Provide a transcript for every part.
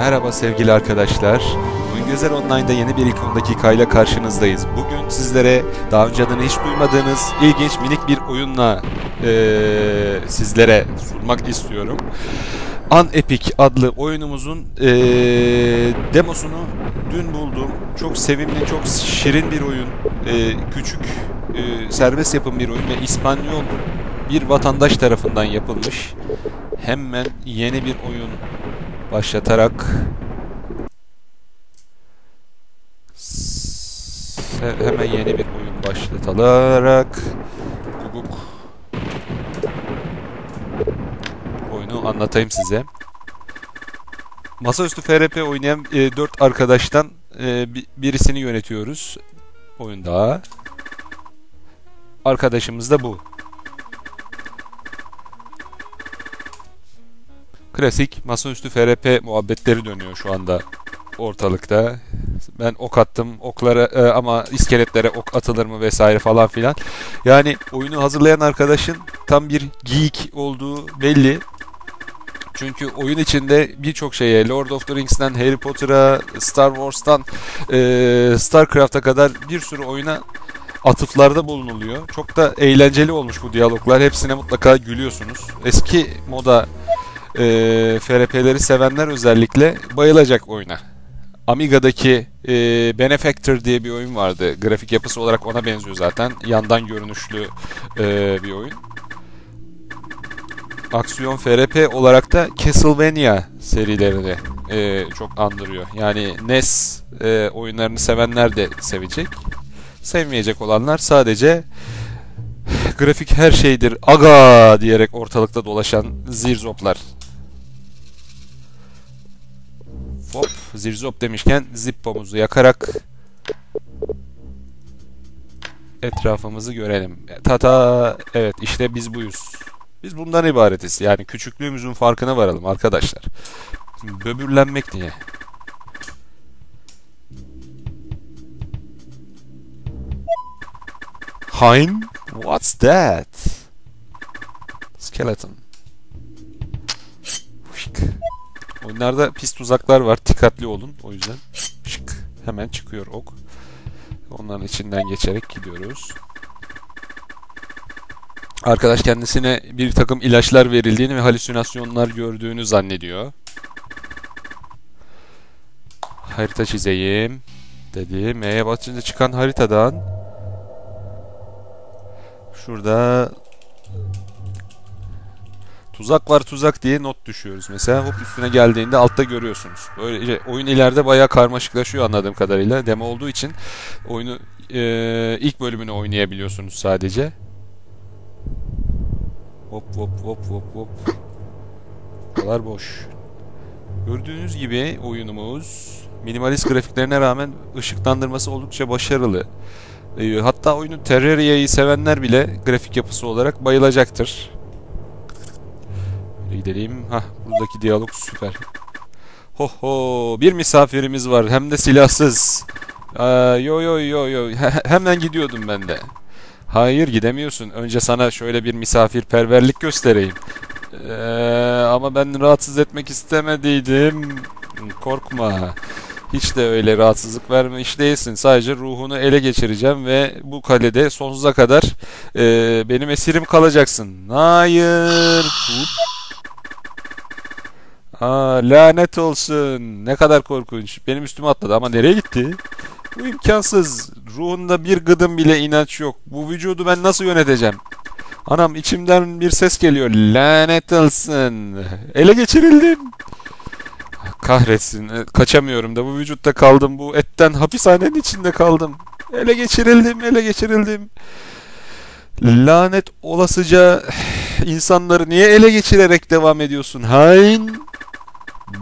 Merhaba sevgili arkadaşlar. Oyun Gezer Online'da yeni bir ilk 10 dakikayla karşınızdayız. Bugün sizlere daha önce adını hiç duymadığınız ilginç minik bir oyunla eee, sizlere sunmak istiyorum. Unepic adlı oyunumuzun eee, demosunu dün buldum. Çok sevimli, çok şirin bir oyun. Eee, küçük, eee, serbest yapım bir oyun ve İspanyol bir vatandaş tarafından yapılmış. Hemen yeni bir oyun başlatarak hemen yeni bir oyun başlatarak Guguk oyunu anlatayım size. Masaüstü FRP oynayan 4 arkadaştan e, bi- birisini yönetiyoruz oyunda. Arkadaşımız da bu. Klasik masaüstü FRP muhabbetleri dönüyor şu anda ortalıkta. Ben ok attım oklara e, ama iskeletlere ok atılır mı vesaire falan filan. Yani oyunu hazırlayan arkadaşın tam bir geek olduğu belli. Çünkü oyun içinde birçok şeye Lord of the Rings'ten Harry Potter'a, Star Wars'tan e, StarCraft'a kadar bir sürü oyuna atıflarda bulunuluyor. Çok da eğlenceli olmuş bu diyaloglar. Hepsine mutlaka gülüyorsunuz. Eski moda e, FRP'leri sevenler özellikle bayılacak oyuna. Amiga'daki e, Benefactor diye bir oyun vardı. Grafik yapısı olarak ona benziyor zaten. Yandan görünüşlü e, bir oyun. Aksiyon FRP olarak da Castlevania serilerini e, çok andırıyor. Yani NES e, oyunlarını sevenler de sevecek. Sevmeyecek olanlar sadece grafik her şeydir aga diyerek ortalıkta dolaşan zirzoplar. Hop zirzop demişken zippomuzu yakarak etrafımızı görelim. Tata evet işte biz buyuz. Biz bundan ibaretiz. Yani küçüklüğümüzün farkına varalım arkadaşlar. Böbürlenmek niye? Hein? What's that? Skeleton. Şık. Oyunlarda pis tuzaklar var. Dikkatli olun. O yüzden şık. Hemen çıkıyor ok. Onların içinden geçerek gidiyoruz. Arkadaş kendisine bir takım ilaçlar verildiğini ve halüsinasyonlar gördüğünü zannediyor. Harita çizeyim dedi. M'ye basınca çıkan haritadan şurada tuzak var tuzak diye not düşüyoruz. Mesela hop üstüne geldiğinde altta görüyorsunuz. Böyle oyun ileride bayağı karmaşıklaşıyor anladığım kadarıyla. Demo olduğu için oyunu e, ilk bölümünü oynayabiliyorsunuz sadece. Hop hop hop hop hop. Buralar boş. Gördüğünüz gibi oyunumuz minimalist grafiklerine rağmen ışıklandırması oldukça başarılı. Ee, hatta oyunu Terraria'yı sevenler bile grafik yapısı olarak bayılacaktır. Gidelim. Hah buradaki diyalog süper. Ho ho bir misafirimiz var hem de silahsız. Aa, yo yo yo yo hemen gidiyordum ben de. Hayır gidemiyorsun. Önce sana şöyle bir misafirperverlik göstereyim. Ee, ama ben rahatsız etmek istemediydim. Korkma. Hiç de öyle rahatsızlık vermiş değilsin. Sadece ruhunu ele geçireceğim ve bu kalede sonsuza kadar e, benim esirim kalacaksın. Hayır. Hop. Aa, lanet olsun. Ne kadar korkunç. Benim üstüme atladı ama nereye gitti? Bu imkansız. Ruhunda bir gıdım bile inanç yok. Bu vücudu ben nasıl yöneteceğim? Anam içimden bir ses geliyor. Lanet olsun. Ele geçirildim. Kahretsin. E, Kaçamıyorum da bu vücutta kaldım. Bu etten hapishanenin içinde kaldım. Ele geçirildim, ele geçirildim. Lanet olasıca insanları niye ele geçirerek devam ediyorsun? Hain.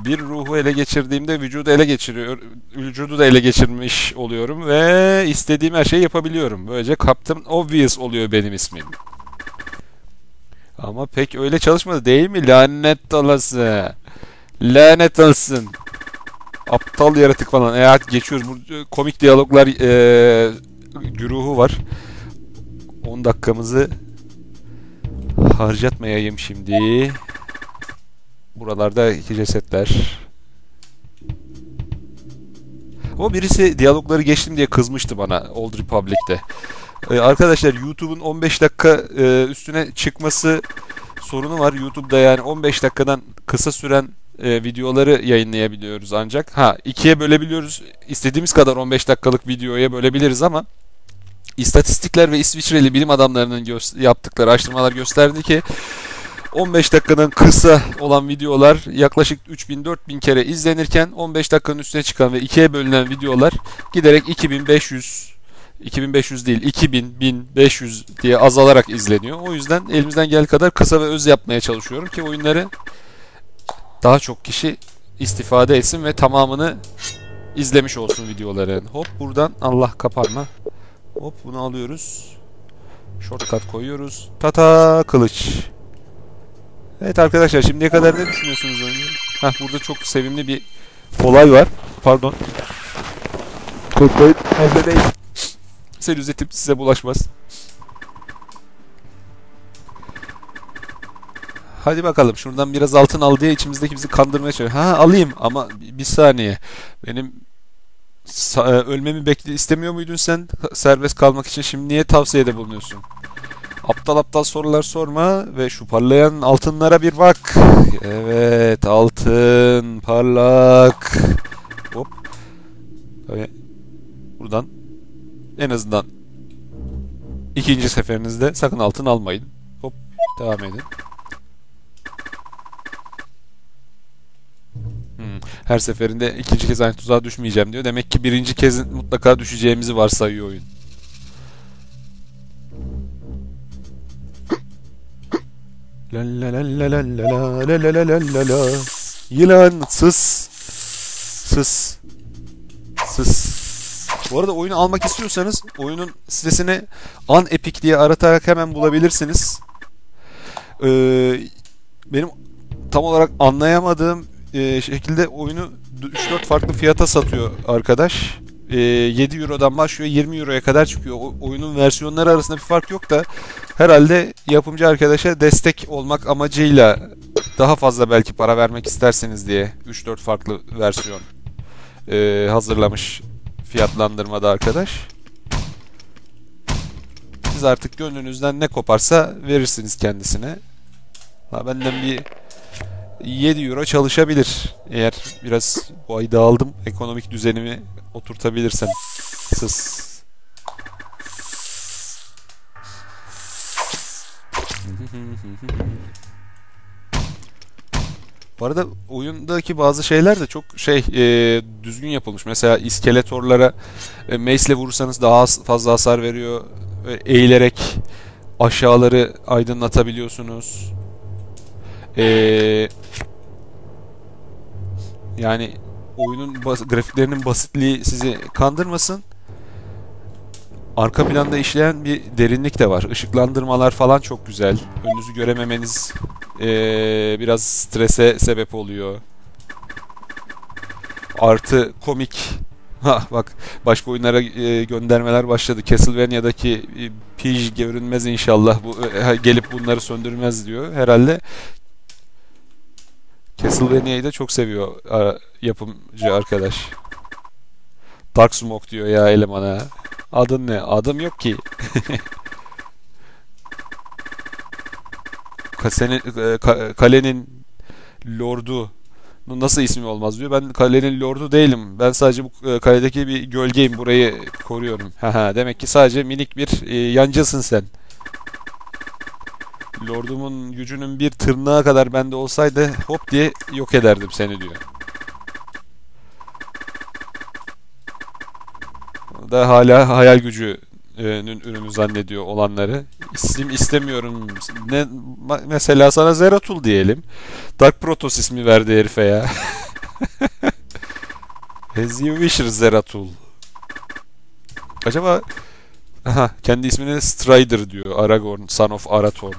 Bir ruhu ele geçirdiğimde vücudu ele geçiriyor. Vücudu da ele geçirmiş oluyorum ve istediğim her şeyi yapabiliyorum. Böylece Captain Obvious oluyor benim ismim. Ama pek öyle çalışmadı değil mi? Lanet olası. Lanet olsun. Aptal yaratık falan. Evet geçiyoruz. Bu komik diyaloglar e, güruhu var. 10 dakikamızı harcatmayayım şimdi. Buralarda iki cesetler. O birisi diyalogları geçtim diye kızmıştı bana Old Republic'te. Ee, arkadaşlar YouTube'un 15 dakika e, üstüne çıkması sorunu var. YouTube'da yani 15 dakikadan kısa süren e, videoları yayınlayabiliyoruz ancak. Ha ikiye bölebiliyoruz. İstediğimiz kadar 15 dakikalık videoya bölebiliriz ama istatistikler ve İsviçreli bilim adamlarının yaptıkları araştırmalar gösterdi ki 15 dakikadan kısa olan videolar yaklaşık 3000-4000 kere izlenirken 15 dakikanın üstüne çıkan ve ikiye bölünen videolar giderek 2500 2500 değil 2000 1500 diye azalarak izleniyor. O yüzden elimizden gel kadar kısa ve öz yapmaya çalışıyorum ki oyunları daha çok kişi istifade etsin ve tamamını izlemiş olsun videoların. Hop buradan Allah kaparma. Hop bunu alıyoruz. Shortcut koyuyoruz. Tata kılıç. Evet arkadaşlar şimdiye kadar ne düşünüyorsunuz oyunu? Heh burada çok sevimli bir olay var. Pardon. Korkmayın. Evde değil. Selülitim size bulaşmaz. Hadi bakalım şuradan biraz altın al diye içimizdeki bizi kandırmaya çalışıyor. Ha alayım ama bir saniye. Benim e, ölmemi bekle istemiyor muydun sen serbest kalmak için şimdi niye tavsiyede bulunuyorsun? Aptal aptal sorular sorma ve şu parlayan altınlara bir bak. Evet altın parlak. Hop. Buradan en azından ikinci seferinizde sakın altın almayın. Hop devam edin. Hmm, Her seferinde ikinci kez aynı tuzağa düşmeyeceğim diyor. Demek ki birinci kez mutlaka düşeceğimizi varsayıyor oyun. Yılan sıs sıs sıs Bu arada oyunu almak istiyorsanız oyunun sitesini Unepic diye aratarak hemen bulabilirsiniz. Ee, benim tam olarak anlayamadığım e, şekilde oyunu 3-4 farklı fiyata satıyor arkadaş. E, 7 Euro'dan başlıyor 20 Euro'ya kadar çıkıyor. O, oyunun versiyonları arasında bir fark yok da herhalde yapımcı arkadaşa destek olmak amacıyla daha fazla belki para vermek isterseniz diye 3-4 farklı versiyon e, hazırlamış fiyatlandırmada arkadaş. Siz artık gönlünüzden ne koparsa verirsiniz kendisine. Ha, benden bir 7 euro çalışabilir. Eğer biraz bu ay dağıldım ekonomik düzenimi oturtabilirsem. Sız. Bu arada oyundaki bazı şeyler de çok şey e, düzgün yapılmış. Mesela iskeletorlara e, mace'le vurursanız daha az- fazla hasar veriyor. E, eğilerek aşağıları aydınlatabiliyorsunuz. E, yani oyunun bas- grafiklerinin basitliği sizi kandırmasın. Arka planda işleyen bir derinlik de var. Işıklandırmalar falan çok güzel. Önünüzü görememeniz eee, biraz strese sebep oluyor. Artı komik. Ha bak başka oyunlara eee, göndermeler başladı. Castlevania'daki e, Pij görünmez inşallah. Bu e, gelip bunları söndürmez diyor. Herhalde Castlevania'yı da çok seviyor a, yapımcı arkadaş. Dark Smoke diyor ya elemana. Adın ne? Adım yok ki. Kasenin, e, ka- kalenin lordu nasıl ismi olmaz diyor. Ben kalenin lordu değilim. Ben sadece bu e, kaledeki bir gölgeyim. Burayı koruyorum. Demek ki sadece minik bir e, yancısın sen. Lordumun gücünün bir tırnağı kadar bende olsaydı hop diye yok ederdim seni diyor. Da hala hayal gücünün ürünü zannediyor olanları. İsim istemiyorum. Ne mesela sana Zeratul diyelim. Dark Protoss ismi verdi herife ya. As you wish Zeratul. Acaba Aha, kendi ismine Strider diyor. Aragorn, Son of Arathorn.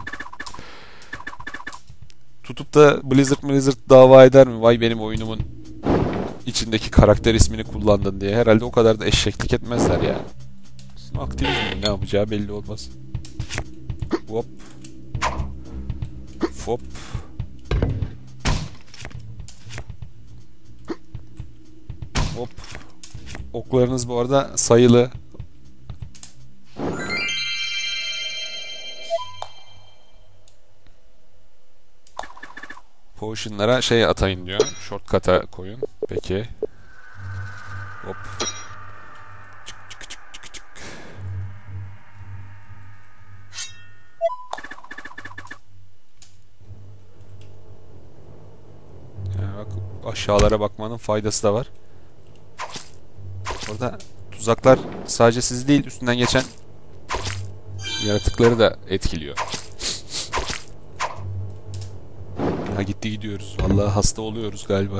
Tutup da Blizzard Blizzard dava eder mi? Vay benim oyunumun içindeki karakter ismini kullandın diye. Herhalde o kadar da eşeklik etmezler ya. Activision'ın ne yapacağı belli olmaz. Hop. Hop. Hop. oklarınız bu arada sayılı. Potion'lara şey atayın diyor. Shortcut'a koyun. Peki. Hop. Çık çık çık çık çık. Yani bak aşağılara bakmanın faydası da var. Orada tuzaklar sadece sizi değil üstünden geçen yaratıkları da etkiliyor. Ha gitti gidiyoruz. Vallahi hasta oluyoruz galiba.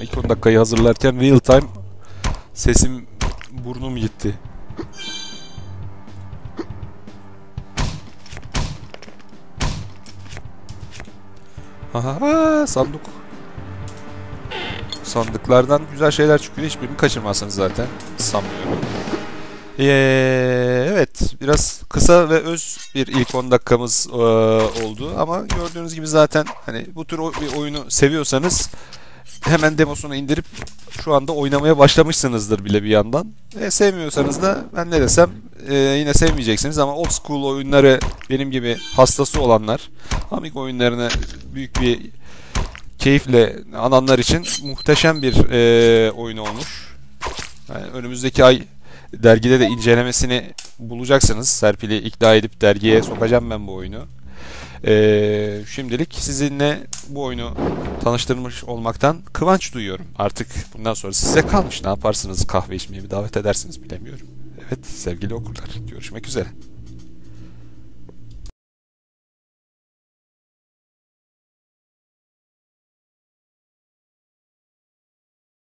İlk 10 dakikayı hazırlarken real time sesim burnum gitti. Aha sandık. Sandıklardan güzel şeyler çıkıyor. Hiçbirini kaçırmazsınız zaten. Sanmıyorum. Ee, evet biraz kısa ve öz bir ilk 10 dakikamız e, oldu ama gördüğünüz gibi zaten hani bu tür bir oyunu seviyorsanız hemen demosunu indirip şu anda oynamaya başlamışsınızdır bile bir yandan. E, sevmiyorsanız da ben ne desem e, yine sevmeyeceksiniz ama old school oyunları benim gibi hastası olanlar Amiga oyunlarını büyük bir keyifle ananlar için muhteşem bir e, oyun olmuş. Yani önümüzdeki ay dergide de incelemesini bulacaksınız. Serpil'i ikna edip dergiye sokacağım ben bu oyunu. Ee, şimdilik sizinle bu oyunu tanıştırmış olmaktan kıvanç duyuyorum. Artık bundan sonra size kalmış. Ne yaparsınız? Kahve içmeye mi davet edersiniz bilemiyorum. Evet sevgili okurlar. Görüşmek üzere.